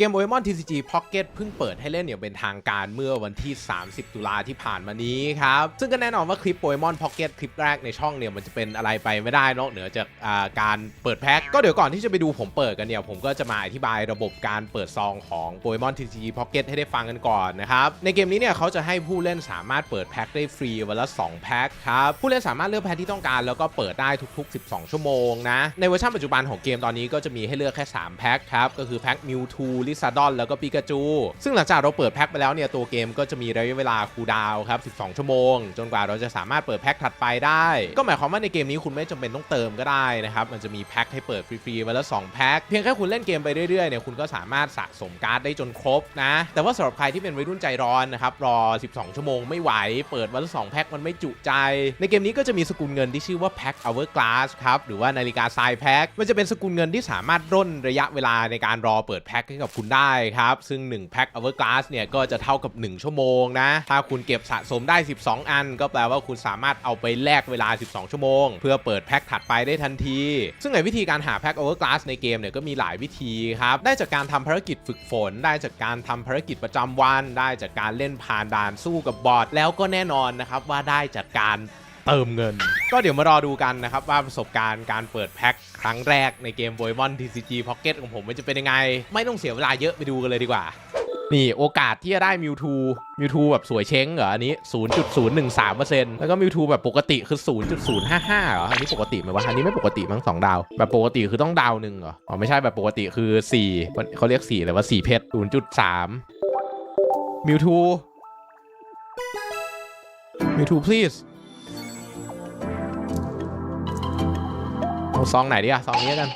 เกม Pokemon TCG Pocket เพิ่งเปิดให้เล่นอย่างเป็นทางการเมื่อวันที่ 30 ตุลาที่ผ่านมานี้ครับ ซึ่งก็แน่นอนว่าคลิป Pokemon Pocket คลิปแรกในช่องเนี่ย มันจะเป็นอะไรไปไม่ได้นอกเหนือจากอ่าการเปิดแพ็คก็เดี๋ยวก่อนที่จะไปดูผมเปิดกันเนี่ย ผมก็จะมาอธิบายระบบการเปิดซองของ Pokemon TCG Pocket ให้ได้ฟังกันก่อนนะครับ ในเกมนี้เนี่ยเขาจะให้ผู้เล่นสามารถเปิดแพ็คได้ฟรีวันละ 2 แพ็คครับ ผู้เล่นสามารถเลือกแพ็คที่ต้องการแล้วก็เปิดได้ทุก ๆ 12 ชั่วโมงนะในเวอร์ชันปัจจุบันของเกมตอนนี้ก็จะมีให้เลือกแค่ 3 แพ็คครับก็คือแพ็คมิวทูลิซาดอนแล้วก็ปิกาจู ซึ่งหลังจากเราเปิดแพ็คไปแล้วเนี่ยตัวเกมก็จะมีระยะเวลาคูดาวครับ 12 ชั่วโมง จนกว่าเราจะสามารถเปิดแพ็คถัดไปได้ ก็หมายความว่าในเกมนี้คุณไม่จำเป็นต้องเติมก็ได้นะครับ มันจะมีแพ็คให้เปิดฟรีๆวันละ2แพ็ค เพียงแค่คุณเล่นเกมไปเรื่อยๆเนี่ยคุณก็สามารถสะสมการ์ดได้จนครบนะ แต่ว่าสำหรับใครที่เป็นวัยรุ่นใจร้อนนะครับรอ 12 ชั่วโมงไม่ไหว เปิดวันละ2แพ็คมันไม่จุใจ ในเกมนี้ก็จะมีสกุลเงินที่ชื่อว่าแพ็ค Hourglass ครับหรือว่านาฬิกาทรายแพ็คมันจะเป็นสกุลเงินที่สามารถร่นระยะเวลาในการรอเปิดแพ็คให้กับคุณได้ครับ ซึ่ง 1 แพ็ค Hourglass เนี่ยก็จะเท่ากับ 1 ชั่วโมงนะ ถ้าคุณเก็บสะสมได้ 12 อัน ก็แปลว่าคุณสามารถเอาไปแลกเวลา 12 ชั่วโมง เพื่อเปิดแพ็คถัดไปได้ทันที ซึ่งในวิธีการหาแพ็ค Hourglass ในเกมเนี่ยก็มีหลายวิธีครับ ได้จากการทำภารกิจฝึกฝน ได้จากการทำภารกิจประจำวัน ได้จากการเล่นผ่านด่านสู้กับบอทแล้วก็แน่นอนนะครับว่าได้จากการ เติมเงิน ก็เดี๋ยวมารอดูกันนะครับ ว่าประสบการณ์การเปิดแพ็คครั้งแรกในเกม Pokemon TCG Pocket ของผมมันจะเป็นยังไง ไม่ต้องเสียเวลาเยอะไปดูกันเลยดีกว่า นี่โอกาสที่จะได้มิวทูมิวทูแบบสวยเช้งเหรอ อันนี้ 0.013%แล้วก็มิวทูแบบปกติคือ 0.055เหรอ อันนี้ปกติไหมวะ อันนี้ไม่ปกติมั้งสองดาว แบบปกติคือต้องดาวหนึ่งเหรอ อ๋อไม่ใช่แบบปกติคือ 4 เขาเรียก4แต่ว่า 4 เพชร0.3มิวทูมิวทู please เอาซองไหนดีอะซองนี้กัน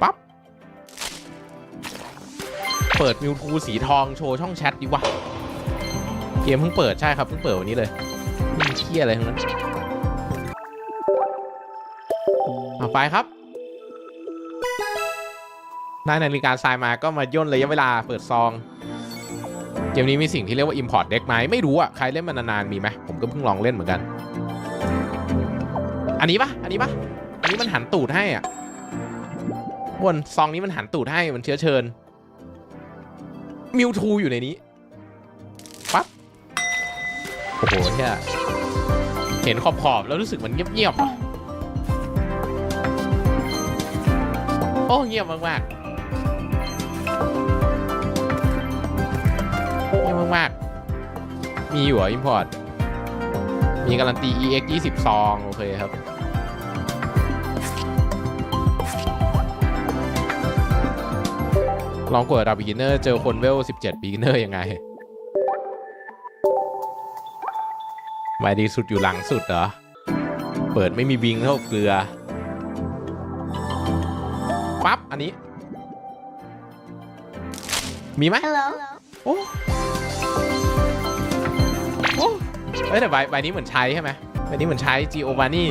ปั๊บเปิดมิวทูสีทองโชว์ช่องแชทดีวะเกมเพิ่งเปิดใช่ครับเพิ่งเปิดวันนี้เลยม่มีเที่ยอะไรทั้งนั้นเอาไปครับได้นาฬิกาทรายมาก็มาย่นระยะเวลาเปิดซอง เกมนี้มีสิ่งที่เรียกว่า Import Deck ไหมไม่รู้อะ ใครเล่นมานานๆมีไหมผมก็เพิ่งลองเล่นเหมือนกัน อันนี้ปะอันนี้ปะอันนี้มันหันตูดให้อะบนซองนี้มันหันตูดให้มันเชื้อเชิญมิวทูอยู่ในนี้ปั๊บโอ้โหเนี่ยเห็นขอบขอบๆแล้วรู้สึกมันเงียบๆอะโอ้เงียบมากๆเงียบมากๆมีอยู่เหรออิมพอร์ตมีการันตี EX 20ซอง โอเคครับ ลองกดระดับ beginner เจอคนเวล 17 beginner ยังไงไม่ดีสุดอยู่หลังสุดเหรอ เปิดไม่มีบิงเท่าเกลือ ปั๊บ อันนี้ มีไหม Hello. โอ้โอ้เอ้ยแต่ใบใบนี้เหมือนใช้ใช่ไหมใบนี้เหมือนใช้ g i o v a n n i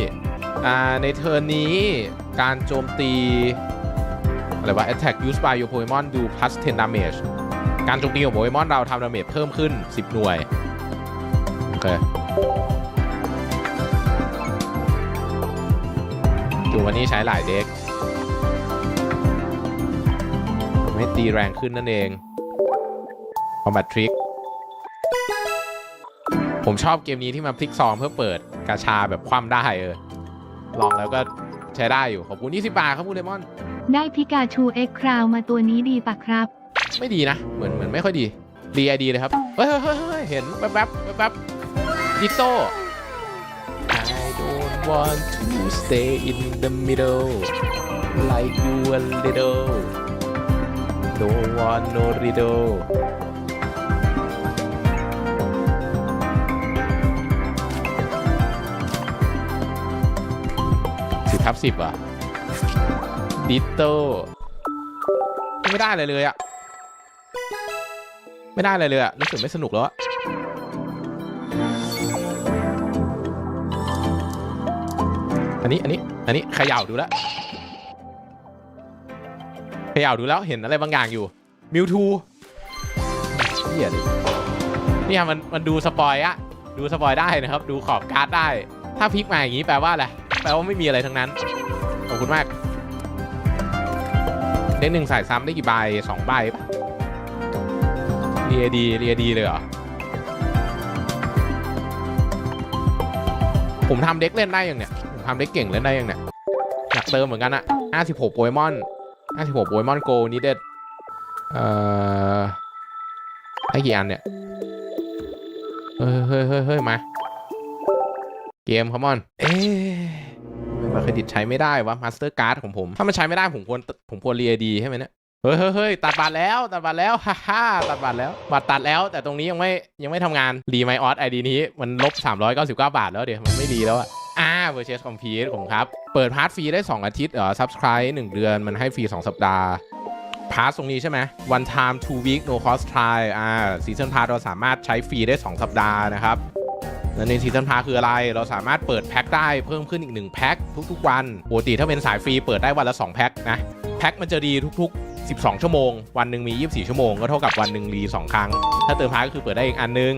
อ่าในเทิร์นนี้การโจมตี อะไรวะ attack used by your Pokemon do plus 10 damage การโจมตีของ Pokemon เราทำดาเมจเพิ่มขึ้น 10 หน่วย โอเคจูวันนี้ใช้หลายเด็กทำให้ตีแรงขึ้นนั่นเอง Combat Trick ผมชอบเกมนี้ที่มาพลิกซองเพื่อเปิดกาชาแบบคว่ำได้เออ ลองแล้วก็ใช้ได้อยู่ ขอบคุณ20บาทครับคุณเลมอน ได้พิกาชูเอ็กคราวมาตัวนี้ดีปะครับ ไม่ดีนะ เหมือนเหมือนไม่ค่อยดี ดีไอดีเลยครับ เฮ้ยเฮ้ยเห็นแป๊บแป๊บแป๊บแป๊บดิโต้ I don't want to stay in the middle like you a little don't want no riddle สิบทับสิบอะ ดิโต้ไม่ได้เลยเลยอะไม่ได้เลยเลยอะรู้สึกไม่สนุกแล้วอะอันนี้อันนี้อันนี้ขย่าดูแล้วขย่าดูแล้วเห็นอะไรบางอย่างอยู่มิวทูเียนี่ยมันมันดูสปอยอะดูสปอยได้นะครับ ดูขอบการ์ดได้ ถ้าพลิกมาอย่างนี้แปลว่าอะไรแปลว่าไม่มีอะไรทั้งนั้นขอบคุณมาก เด็กหนึ่งใส่ซ้ำได้กี่ใบสองใบปะเรียดีเรียดีเลยเหรอ ผมทำเด็กเล่นได้ยังเนี่ย ผมทำเด็กเก่งเล่นได้ยังเนี่ย อยากเติมเหมือนกันอะ56โปเกมอน56โปเกมอนโกนี่เด็ด เอ่อได้กี่อันเนี่ย เฮ้ยเฮ้ยเฮ้ยเฮ้ยมา เกมคัมอน เอ๊ บัตรเครดิตใช้ไม่ได้วะมาสเตอร์การ์ดของผม ถ้ามันใช้ไม่ได้ผมควรผมควรเรียดีใช่ไหมเนี่ยเฮ้ยเฮ้ยเฮ้ยตัดบัตรแล้วตัดบัตรแล้วฮ่าฮ่าตัดบัตรแล้วบัตรตัดแล้ว แต่ตรงนี้ยังไม่ยังไม่ทำงานรีไมออสไอดีนี้มันลบ 399 บาทแล้วเดี๋ยวมันไม่ดีแล้วอะอ่าเวอร์เชสคอมพีทผมครับ เปิดพาร์ทฟรีได้ 2 อาทิตย์เหรอ subscribe 1เดือนมันให้ฟรี 2 สัปดาห์พาร์ทตรงนี้ใช่ไหม one time two week no cost try อ่าซีซันพาร์เราสามารถใช้ฟรีได้ 2 สัปดาห์นะครับ แล้วในซีซันพาคืออะไร เราสามารถเปิดแพ็คได้เพิ่มขึ้นอีก 1 แพ็คทุกๆ วันปกติถ้าเป็นสายฟรีเปิดได้วันละ 2 แพ็คนะ แพ็คมันจะดีทุกๆ 12 ชั่วโมง วันหนึ่งมี 24 ชั่วโมง ก็เท่ากับวันหนึ่งรี2ครั้ง ถ้าเติมพาร์ก็คือเปิดได้อีกอันนึง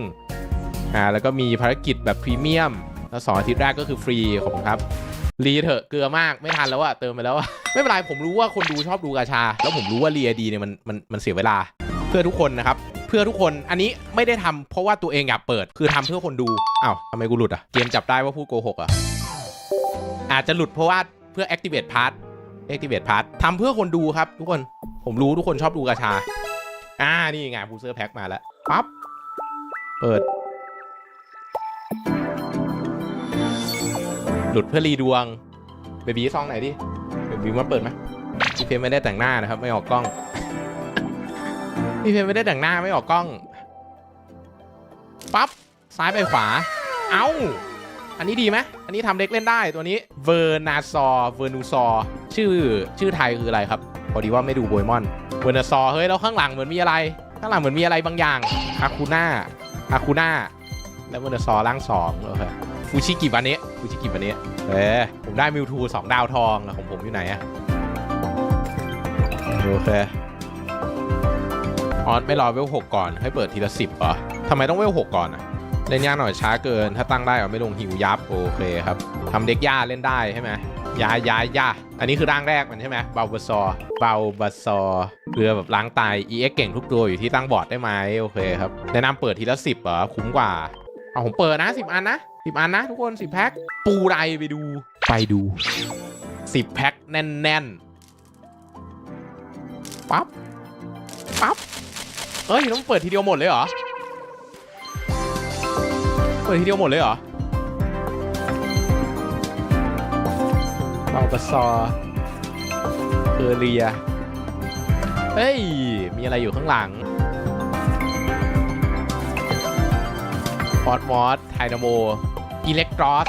อ่าแล้วก็มีภารกิจแบบพรีเมียม แล้วสองอาทิตย์แรกก็คือฟรีขอบคุณครับ รีเถอะเกลือมากไม่ทันแล้วอะเติมไปแล้วอะไม่เป็นไรผมรู้ว่าคนดูชอบดูกาชา แล้วผมรู้ว่าเรียดีเนี่ยมันมันมันเสียเวลาเพื่อทุกคนนะครับ เพื่อทุกคนอันนี้ไม่ได้ทำเพราะว่าตัวเองอยากเปิด คือทำเพื่อคนดูอ้าวทำไมกูหลุดอะเกมจับได้ว่าพูดโกหกอะอาจจะหลุดเพราะว่าเพื่อ activate part activate part ทำเพื่อคนดูครับ ทุกคนผมรู้ทุกคนชอบดูกาชา อ่านี่ไงบูเซอร์แพ็คมาแล้วปั๊บเปิด หลุดเพื่อรีดวงเบบีซองไหนดิเบบีมาเปิดไหมพี่เพมไม่ได้แต่งหน้านะครับ ไม่ออกกล้อง พี่เพมไม่ได้แต่งหน้าไม่ออกกล้อง ปั๊บ ซ้ายไปขวา เอ้า อันนี้ดีไหมอันนี้ทำเด็กเล่นได้ตัวนี้เวอร์นาซอเวอร์นูซอชื่อชื่อไทยคืออะไรครับ พอดีว่าไม่ดูโบยมอนเวอร์นาซอเฮ้ยแล้วข้างหลังเหมือนมีอะไร ข้างหลังเหมือนมีอะไรบางอย่างอาคูน่าอาคูน่าแล้วเวอร์นาซอร่างสองโอเคฟูชิกิวันนี้ฟูชิกิวันนี้เอ้ผมได้มิวทูสองดาวทองแล้วของผมอยู่ไหนอะโอเค ออสไม่รอเวลหกก่อนให้เปิดทีละสิบเหรอทำไมต้องเวลหกก่อนอะเล่นยากหน่อยช้าเกิน ถ้าตั้งได้เอาไม่ลงหิวยับโอเคครับทำเด็กย่าเล่นได้ใช่ไหมยายายาอันนี้คือร่างแรกมันใช่ไหมเบาบาซอเบาบาซอเรือแบบล้างตาย EX เก่งทุกตัวอยู่ที่ตั้งบอร์ดได้ไหมโอเคครับแนะนำเปิดทีละสิบเหรอคุ้มกว่าเอาผมเปิดนะสิบอันนะสิบอันนะทุกคนสิบแพ็คปูไรไปดูไปดูสิบแพ็คแน่นๆปั๊บปั๊บ เอ้ยต้องเปิดทีเดียวหมดเลยเหรอ เปิดทีเดียวหมดเลยเหรอเบากระซอเออเรีย เฮ้ย มีอะไรอยู่ข้างหลังมอสมอสไทนาโม อิเล็กตรอส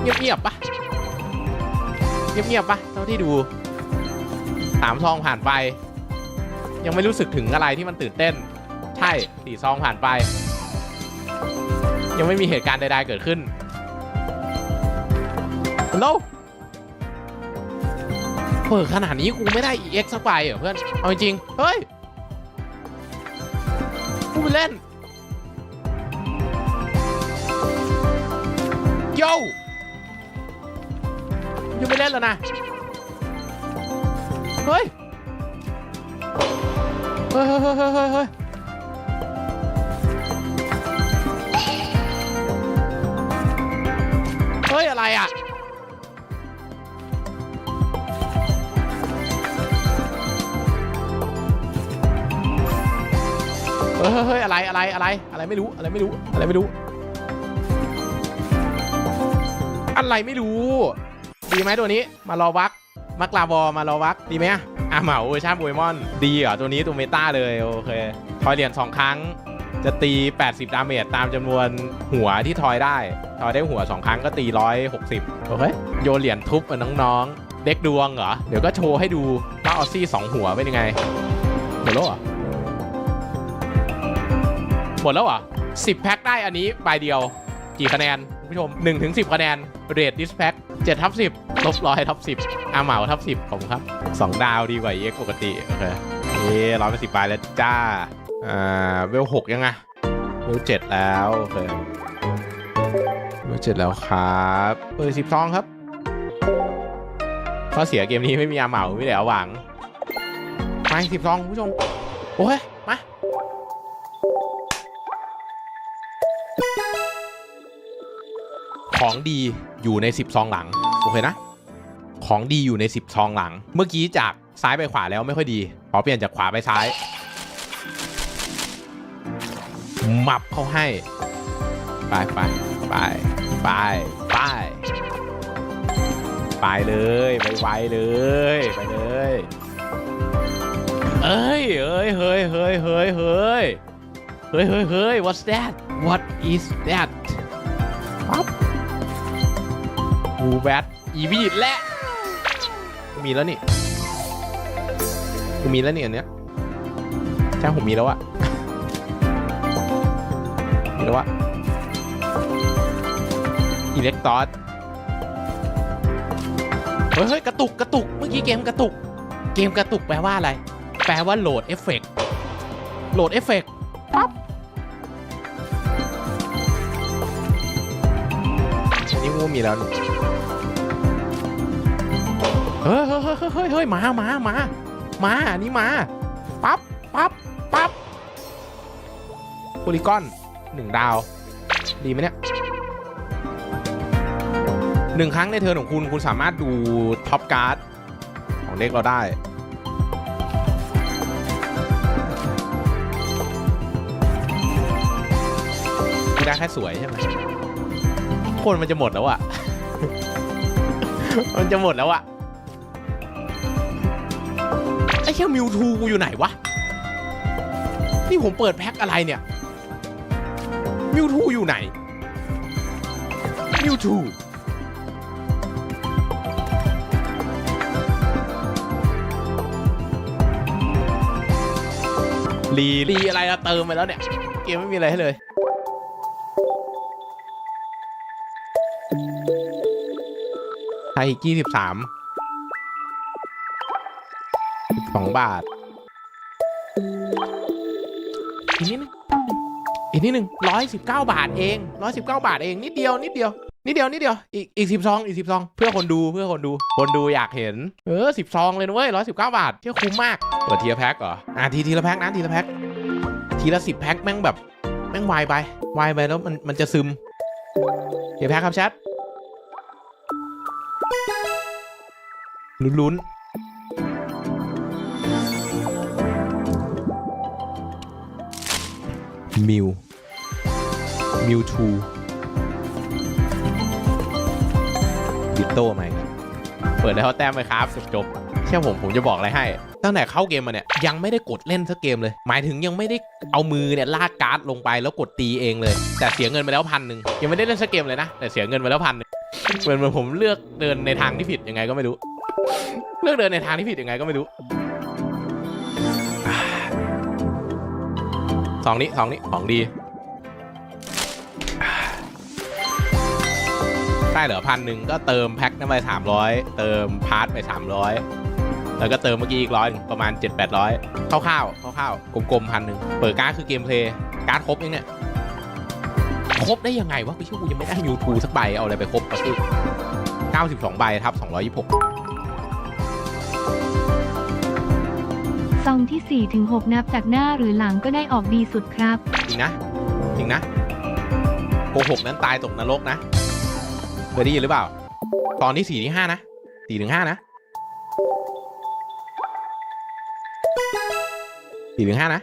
เงียบๆปะเงียบๆปะเท่าที่ดูสามซองผ่านไป ยังไม่รู้สึกถึงอะไรที่มันตื่นเต้น ใช่สี่ซองผ่านไป ยังไม่มีเหตุการณ์ใดๆเกิดขึ้นฮัลโหลเปิดขนาดนี้กูไม่ได้ EX สักใบเหรอเพื่อน เอาจริงเฮ้ยกูไปเล่นโย่ยังไม่เล่นแล้วนะ เฮ้ย เฮ้ยเฮ้ยเฮ้ยเฮ้ยเฮ้ยเฮ้ย อะไรอะ เฮ้ยเฮ้ยอะไร อะไร อะไร อะไรไม่รู้ อะไรไม่รู้ อะไรไม่รู้ อะไรไม่รู้ ดีไหมตัวนี้ มารอวัก มักลาบอ มารอวัก ดีไหมอะ อะเหมาเวอร์ชันโปเกมอนดีเหรอตัวนี้ตัวเมตาเลยโอเคทอยเหรียญ2ครั้งจะตี 80 ดาเมจตามจำนวนหัวที่ทอยได้ ทอยได้หัว 2 ครั้งก็ตี 160 โอเค โยนเหรียญทุบอะน้องๆ เด็กดวงเหรอ เดี๋ยวก็โชว์ให้ดูว่าออซซี่ 2 หัวเป็นยังไง หมดแล้วเหรอ หมดแล้วเหรอ 10 แพ็คได้อันนี้ใบเดียว กี่คะแนนคุณผู้ชม1ถึง10 คะแนน เรทดิสแพ็ค7ทับ10ลบร้อยทับ10อาเหมาทับ10ผมครับ 2ดาวดีกว่า EX ปกติ โอเคนี่ร้อยเป็นสิบใบแล้วจ้า อ่า เวลหกยังไงเวลเจ็ดแล้ว โอเค เวลเจ็ดแล้วครับเปิดสิบซองครับข้อเสียเกมนี้ไม่มีอาเหมาไม่ได้เอหวังมาสิบซองคุณผู้ชม โอ้ย มาของดีอยู่ใน 10 ซองหลัง โอเคนะ ของดีอยู่ใน 10 ซองหลัง เมื่อกี้จากซ้ายไปขวาแล้วไม่ค่อยดี ขอเปลี่ยนจากขวาไปซ้ายมับเข้าให้ ไปไปไปไปไปไปเลยไปไวเลยไปเลยเอ้ยเอ้ยเฮ้ยเฮ้ยเฮ้ยเฮ้ยเฮ้ยเฮ้ยเฮ้ย what's that what is that ปั๊บบูแบทอีวีดและ มีแล้วนี่กูมีแล้วนี่อันเนี้ยใช่ผมมีแล้วอะมีแล้วอะอิเล็กตอสเฮ้ยเฮ้ยกระตุกกระตุกเมื่อกี้เกมกระตุก เกมกระตุกแปลว่าอะไร แปลว่าโหลดเอฟเฟกต์โหลดเอฟเฟกต์ปั๊บอันนี้งูมีแล้วนี่ เฮ้ยเฮ้ยเฮ้ยเฮ้ยเฮ้ยมามามามาอันนี้มาปั๊บปั๊บปั๊บโพลีกอนหนึ่งดาว ดีไหมเนี่ยหนึ่งครั้งในเทิร์นของคุณคุณสามารถดูท็อปการ์ดของเด็กเราได้คือได้แค่สวยใช่ไหมคนมันจะหมดแล้วอะมันจะหมดแล้วอะ เชี่ยมิวทูกูอยู่ไหนวะ นี่ผมเปิดแพ็คอะไรเนี่ย มิวทูอยู่ไหน มิวทูรีรีอะไรละเติมไปแล้วเนี่ย เกมไม่มีอะไรให้เลยไทยยี่สิบสาม สิบสองบาท อีกนิดนึงอีกนิดนึงร้อยสิบเก้าบาทเองร้อยสิบเก้าบาทเองนิดเดียวนิดเดียวนิดเดียวนิดเดียวอีกอีกสิบซองอีกสิบซองเพื่อคนดูเพื่อคนดู คนดูอยากเห็น เออสิบซองเลยนะเว้ยร้อยสิบเก้าบาทเที่ยคุ้มมากเปิดทีละแพ็คเหรออะทีทีละแพ็คนะทีละแพ็คทีละสิบแพ็คแม่งแบบแม่งวายไปวายไปแล้วมันมันจะซึมทีละแพ็คครับแชทลุ้นๆ มิวมิวทูดิโต้ไหมเปิดได้เขาแต้มไหมครับจบจบๆเชื่อผมผมจะบอกอะไรให้ ตั้งแต่เข้าเกมมาเนี่ยยังไม่ได้กดเล่นสักเกมเลย หมายถึงยังไม่ได้เอามือเนี่ยลากการ์ดลงไปแล้วกดตีเองเลย แต่เสียเงินไปแล้วพันหนึ่งยังไม่ได้เล่นสักเกมเลยนะ แต่เสียเงินไปแล้วพันหนึ่งเหมือนเหมือนผมเลือกเดินในทางที่ผิดยังไงก็ไม่รู้ เลือกเดินในทางที่ผิดยังไงก็ไม่รู้ สองนี้สองนี้ของดีได้เหลือพันหนึ่งก็เติมแพ็คนั้นไปสามร้อยเติมพาร์ทไปสามร้อยแล้วก็เติมเมื่อกี้อีกร้อยประมาณเจ็ดแปดร้อยคร่าวๆคร่าวๆกลมๆพันหนึ่งเปิดการ์ดคือเกมเพลย์การ์ดครบยังเนี่ยครบได้ยังไงวะพี่ชื่อกูยังไม่ได้ยูทูสักใบเอาอะไรไปครบก็คือ92ใบทับ226 ซองที่4ถึง6นับจากหน้าหรือหลังก็ได้ออกดีสุดครับ จริงนะ จริงนะโกหกนั้นตายตกนรกนะเคยได้ยินหรือเปล่า ตอนที่สี่ที่ห้านะสี่ถึงห้านะสี่ถึงห้านะ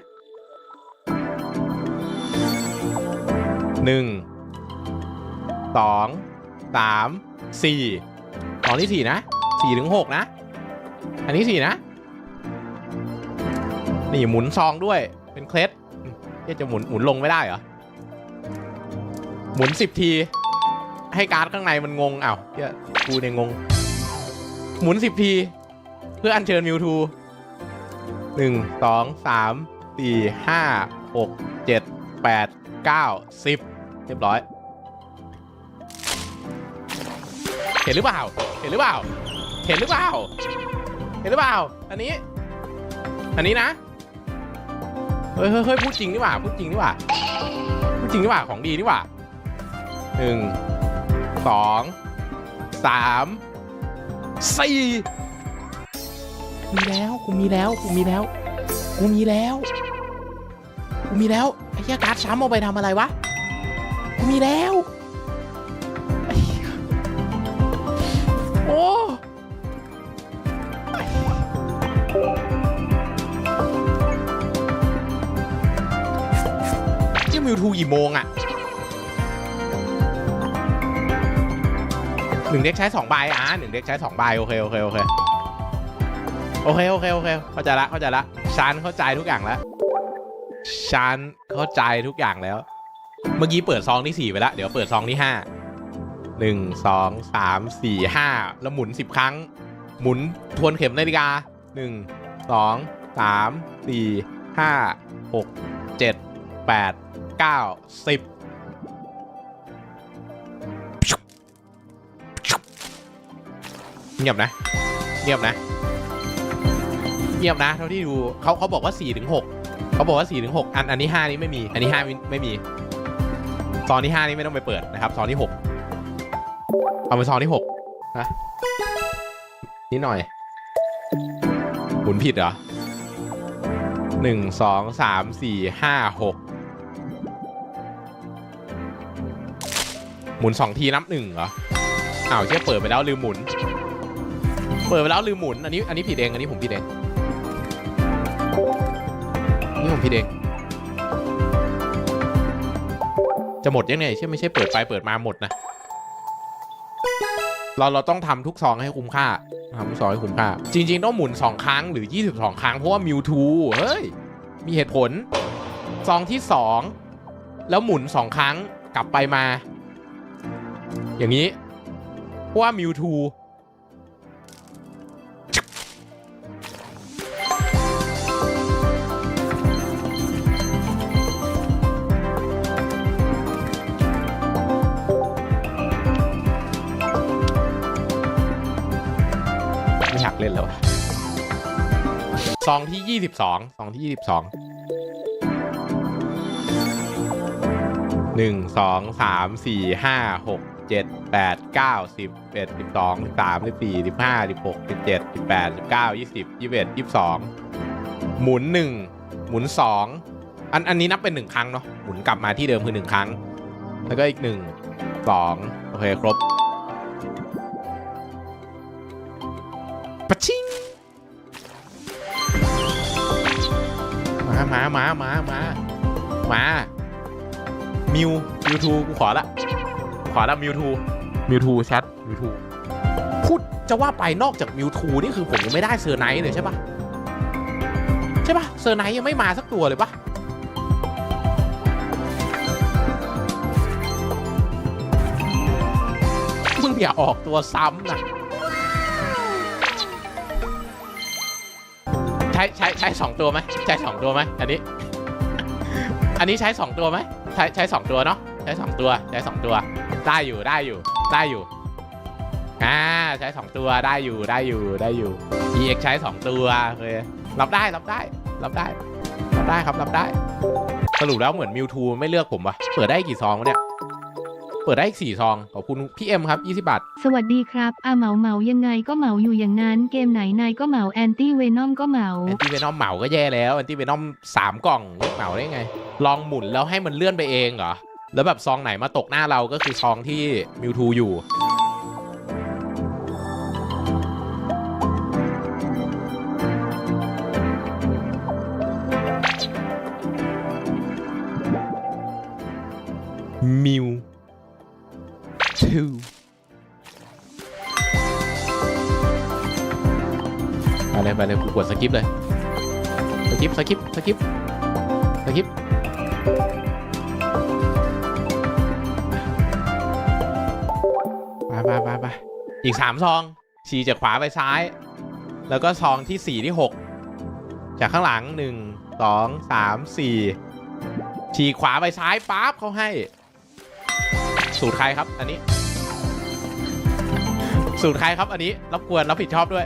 หนึ่งสองสามสี่ตอนที่สี่นะสี่ถึงหกนะ อันนี้สี่นะ นี่หมุนซองด้วย เป็นเคล็ดเอ๊ะจะหมุนหมุนลงไม่ได้เหรอ หมุนสิบที ให้การ์ดข้างในมันงงอ้าวเฮียกูเนี่ยงง หมุนสิบที เพื่ออัญเชิญมิวทูหนึ่งสองสามสี่ห้าหกเจ็ดแปดเก้าสิบเรียบร้อย เห็นหรือเปล่า เห็นหรือเปล่า เห็นหรือเปล่า เห็นหรือเปล่า อันนี้ อันนี้นะ ฮ้ยเฮ้ยเฮ้ยพูดจริงนี่หว่า พูดจริงนี่หว่า พูดจริงนี่หว่า ของดีนี่หว่าหนึ่งสองสามสี่มีแล้วกูมีแล้วกูมีแล้วกูมีแล้วกูมีแล้วไอ้เหี้ยการ์ดช้ำเอาไปทำอะไรวะกูมีแล้ว โอ้ มิวทูกี่โมงอะหนึ่งเด็กใช้สองใบอะหนึ่งเด็กใช้สองใบโอเคโอเคโอเคโอเคโอเคโอเคเข้าใจละเข้าใจละชันเข้าใจทุกอย่างแล้วชันเข้าใจทุกอย่างแล้ว เมื่อกี้เปิดซองที่สี่ไปล้วเดี๋ยวเปิดซองที่ห้าหนึ่งสองสามสี่ห้าแล้วหมุนสิบครั้ง หมุนทวนเข็มนาฬิกาหนึ่งสองสามสี่ห้าหกเจ็ด แปดเก้าสิบเงียบนะ เงียบนะ เงียบนะ เท่าที่ดูเขาเขาบอกว่า4ถึง6เขาบอกว่า4ถึง6อันอันนี้ 5 นี้ไม่มี อันนี้5ไม่ไม่มีซองที่ห้านี่ไม่ต้องไปเปิดนะครับซองที่หกเอาไปซองที่หกนะ นิดหน่อยหมุนผิดเหรอหนึ่งสองสามสี่ห้าหก หมุนสองทีนับหนึ่งเหรอ อ้าวเชี่ยเปิดไปแล้วลืมหมุน เปิดไปแล้วลืมหมุน อันนี้อันนี้ผิดเอง อันนี้ผมผิดเองนี่ผมผิดเอง จะหมดยังไงใช่ไม่ใช่เปิดไปเปิดมาหมดนะ เราเราต้องทำทุกซองให้คุ้มค่าทำทุกซองให้คุ้มค่า จริง ๆ ต้องหมุน 2 ครั้งหรือ 22 ครั้งเพราะว่ามิวทูเฮ้ย มีเหตุผลซองที่ 2 แล้วหมุน 2 ครั้งกลับไปมา อย่างนี้เพราะว่ามิวทูไม่อยากเล่นแล้วซองที่22ซองที่22หนึ่งสองสามสี่ห้าหก เจ็ดแปดเก้าสิบเอ็ดสิบสองสิบสามสิบสี่สิบห้าสิบหกสิบเจ็ดสิบแปดสิบเก้ายี่สิบยี่สิบเอ็ดยี่สิบสองหมุนหนึ่งหมุนสองอันอันนี้นับเป็นหนึ่งครั้งเนาะหมุนกลับมาที่เดิมคือหนึ่งครั้ง แล้วก็อีกหนึ่งสองโอเคครบปะชิงมามามามามามามิวมิวทูกูขอละ ขอละมิวทูมิวทูแชทมิวทูพูดจะว่าไปนอกจากมิวทูนี่คือผมยังไม่ได้เซอร์ไนท์เลยใช่ปะใช่ปะเซอร์ไนท์ยังไม่มาสักตัวเลยปะมึงอย่าออกตัวซ้ำนะใช้ใช้ใช้สองตัวไหมใช้สองตัวไหมอันนี้ อันนี้ใช้สองตัวไหมใช้ใช้สองตัวเนาะใช้สองตัวใช้สองตัว ได้อยู่ได้อยู่ได้อยู่อ่าใช้สองตัวได้อยู่ได้อยู่ได้อยู่ EX ใช้สองตัวโอเครับได้รับได้รับได้รับได้ครับรับได้ สรุปแล้วเหมือนมิวทูไม่เลือกผมวะเปิดได้กี่ซองวะเนี่ยเปิดได้อีกสี่ซอง ขอบคุณพี่เอ็มครับ 20 บาท สวัสดีครับอาเหมาเหมายังไงก็เหมาอยู่อย่างนั้น เกมไหนนายก็เหมาแอนตี้เวนอมก็เหมาแอนตี้เวนอมเหมาก็แย่แล้วแอนตี้เวนอมสามกล่องเหมาได้ไง ลองหมุนแล้วให้มันเลื่อนไปเองเหรอ แล้วแบบซองไหนมาตกหน้าเราก็คือซองที่มิวทูอยู่มิวทูไปเลยไปเลยกูกดสกิปเลย สกิปสกิปสกิปสกิป ไปไปไปอีกสามซองฉีจากขวาไปซ้าย แล้วก็ซองที่สี่ที่หกจากข้างหลังหนึ่งสองสามสี่ฉีขวาไปซ้ายปั๊บเขาให้ สูตรใครครับ อันนี้ สูตรใครครับ อันนี้รบกวนรับผิดชอบด้วย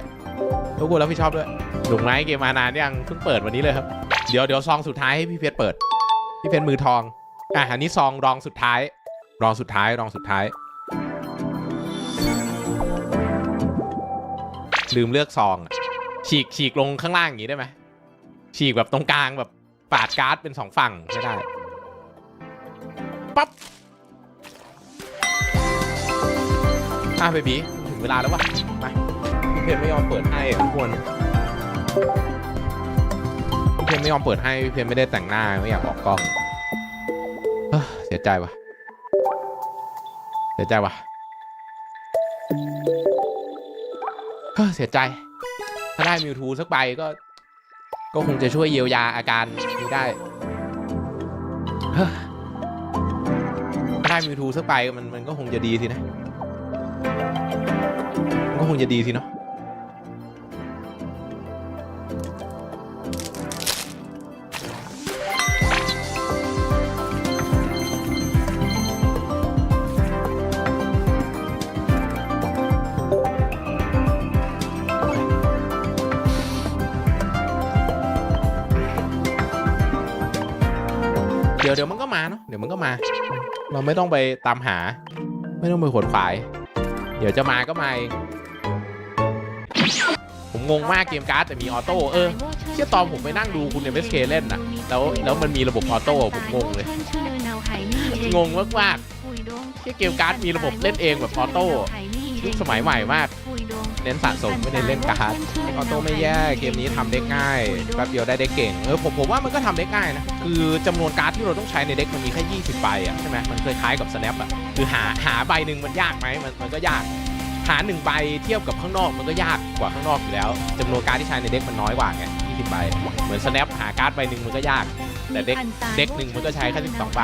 รบกวนรับผิดชอบด้วยหนุ่มไม้เกมมานานยังเพิ่งเปิดวันนี้เลยครับเดี๋ยวเดี๋ยวซองสุดท้ายให้พี่เพชรเปิด พี่เพชรมือทองอะอันนี้ซองรองสุดท้าย รองสุดท้ายรองสุดท้าย ลืมเลือกซองอะฉีกฉีกลงข้างล่างอย่างนี้ได้ไหมฉีกแบบตรงกลางแบบปาดการ์ดเป็นสองฝั่งไม่ได้ปั๊บอะเบบีถึงเวลาแล้ววะมาพี่เพนไม่ยอมเปิดให้ทุกคนพี่เพนไม่ยอมเปิดให้พี่เพนไม่ได้แต่งหน้าไม่อยากออกกล้องเอ้อเสียใจว่ะเสียใจว่ะ เสียใจ ถ้าได้มิวทูสักใบก็ ก็คงจะช่วยเยียวยาอาการนี้ได้ถ้าได้มิวทูสักใบมันมันก็คงจะดีสินะมันก็คงจะดีสิเนาะ เราไม่ต้องไปตามหา ไม่ต้องไปขวนขวาย เดี๋ยวจะมาก็มาผมงงมากเกมการ์ดแต่มีออโต้เออเชี่อตอนผมไปนั่งดูคุณ MSK เคเล่นน่ะแล้วแล้วมันมีระบบออโต้ผมงงเลย งงมากมากที่เกมการ์ดมีระบบเล่นเองแบบออโต้ยุคสมัยใหม่มาก เน้นสะสมไม่เน้นเล่นการ์ดออโต้ไม่แย่เกมนี้ทำได้ง่ายแป๊บเดียวได้เด็กเก่งเออผมผมว่ามันก็ทำได้ง่ายนะคือจำนวนการ์ดที่เราต้องใช้ในเด็กมันมีแค่20ใบอะใช่ไหมมันคล้ายๆกับ snap อะคือหาหาใบหนึ่งมันยากไหมมันมันก็ยากหาหนึ่งใบเทียบกับข้างนอกมันก็ยากกว่าข้างนอกอยู่แล้วจำนวนการ์ดที่ใช้ในเด็กมันน้อยกว่าไง20ใบเหมือน snap หาการ์ดใบหนึ่งมันก็ยาก แต่เด็กเด็กหนึ่งมันก็ใช้แค่12ใบ